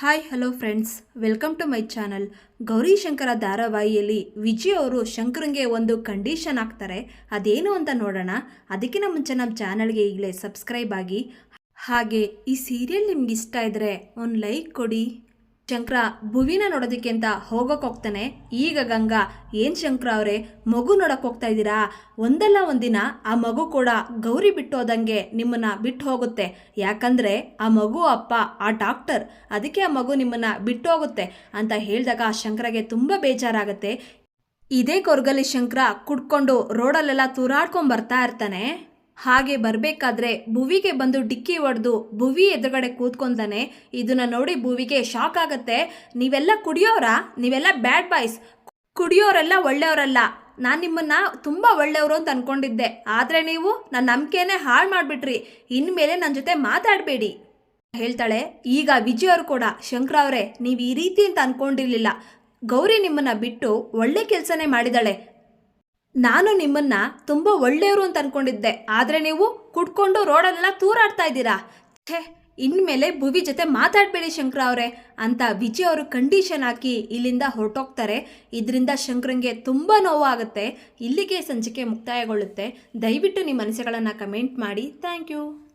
Hi hello friends welcome to my channel Gauri Shankara ಧಾರಾವಾಹಿಯಲ್ಲಿ Vijay ಅವರು ಶಂಕರಂಗೆ ಒಂದು ಕಂಡೀಷನ್ ಹಾಕ್ತಾರೆ. ಅದೇನು ಅಂತ ನೋಡೋಣ. ಅದಕ್ಕಿಂತ ಮುಂಚೆ ನಮ್ಮ ಚಾನಲ್ಗೆ ಈಗಲೇ ಸಬ್ಸ್ಕ್ರೈಬ್ ಆಗಿ. ಹಾಗೆ ಈ ಸೀರಿಯಲ್ ನಿಮ್ಗೆ ಇಷ್ಟ ಇದ್ದರೆ ಒಂದು ಲೈಕ್ ಕೊಡಿ. ಶಂಕರ, ಭುವಿನ ನೋಡೋದಕ್ಕೆ ಅಂತ ಹೋಗೋಕೆ ಹೋಗ್ತಾನೆ. ಈಗ ಗಂಗಾ, ಏನು ಶಂಕರ ಅವರೇ, ಮಗು ನೋಡಕ್ಕೆ ಹೋಗ್ತಾ ಇದ್ದೀರಾ? ಒಂದಲ್ಲ ಒಂದಿನ ಆ ಮಗು ಕೂಡ ಗೌರಿ ಬಿಟ್ಟು ಹೋದಂಗೆ ನಿಮ್ಮನ್ನ ಬಿಟ್ಟು ಹೋಗುತ್ತೆ. ಯಾಕಂದರೆ ಆ ಮಗು ಅಪ್ಪ, ಆ ಡಾಕ್ಟರ್, ಅದಕ್ಕೆ ಆ ಮಗು ನಿಮ್ಮನ್ನ ಬಿಟ್ಟು ಹೋಗುತ್ತೆ ಅಂತ ಹೇಳಿದಾಗ ಆ ಶಂಕರಗೆ ತುಂಬ ಬೇಜಾರಾಗುತ್ತೆ. ಇದೇ ಕೊರಗಲಿ ಶಂಕರ ಕುಡ್ಕೊಂಡು ರೋಡಲ್ಲೆಲ್ಲ ತೂರಾಡ್ಕೊಂಡು ಬರ್ತಾ ಇರ್ತಾನೆ. ಹಾಗೆ ಬರಬೇಕಾದ್ರೆ ಭುವಿಗೆ ಬಂದು ಡಿಕ್ಕಿ ಹೊಡೆದು ಭುವಿ ಎದುರುಗಡೆ ಕೂತ್ಕೊಂತಾನೆ ಇದನ್ನ ನೋಡಿ ಭುವಿಗೆ ಶಾಕ್ ಆಗತ್ತೆ. ನೀವೆಲ್ಲ ಕುಡಿಯೋರಾ? ನೀವೆಲ್ಲ ಬ್ಯಾಡ್ ಬಾಯ್ಸ್. ಕುಡಿಯೋರೆಲ್ಲ ಒಳ್ಳೆಯವರಲ್ಲ. ನಾನು ನಿಮ್ಮನ್ನ ತುಂಬ ಒಳ್ಳೆಯವರು ಅಂತ ಅನ್ಕೊಂಡಿದ್ದೆ. ಆದರೆ ನೀವು ನನ್ನ ನಂಬಿಕೆನೇ ಹಾಳು ಮಾಡಿಬಿಟ್ರಿ. ಇನ್ಮೇಲೆ ನನ್ನ ಜೊತೆ ಮಾತಾಡಬೇಡಿ. ಹೇಳ್ತಾಳೆ, ಈಗ ವಿಜಯ್ ಅವರು ಕೂಡ, ಶಂಕರ ಅವರೇ, ನೀವು ಈ ರೀತಿ ಅಂತ ಅಂದ್ಕೊಂಡಿರಲಿಲ್ಲ ಗೌರಿ ನಿಮ್ಮನ್ನ ಬಿಟ್ಟು ಒಳ್ಳೆ ಕೆಲಸನೇ ಮಾಡಿದಾಳೆ. ನಾನು ನಿಮ್ಮನ್ನ ತುಂಬ ಒಳ್ಳೆಯವರು ಅಂತ ಅನ್ಕೊಂಡಿದ್ದೆ. ಆದರೆ ನೀವು ಕುಡ್ಕೊಂಡು ರೋಡಲ್ಲೆಲ್ಲ ತೂರಾಡ್ತಾ ಇದ್ದೀರಾ? ಛೇ, ಇನ್ಮೇಲೆ ಭುವಿ ಜೊತೆ ಮಾತಾಡಬೇಡಿ ಶಂಕರ ಅವರೇ ಅಂತ ವಿಜಯ್ ಅವರು ಕಂಡೀಷನ್ ಹಾಕಿ ಇಲ್ಲಿಂದ ಹೊರಟೋಗ್ತಾರೆ. ಇದರಿಂದ ಶಂಕರಂಗೆ ತುಂಬ ನೋವಾಗುತ್ತೆ. ಇಲ್ಲಿಗೆ ಸಂಚಿಕೆ ಮುಕ್ತಾಯಗೊಳ್ಳುತ್ತೆ. ದಯವಿಟ್ಟು ನಿಮ್ಮ ಅನಿಸಿಕೆಗಳನ್ನು ಕಮೆಂಟ್ ಮಾಡಿ. Thank you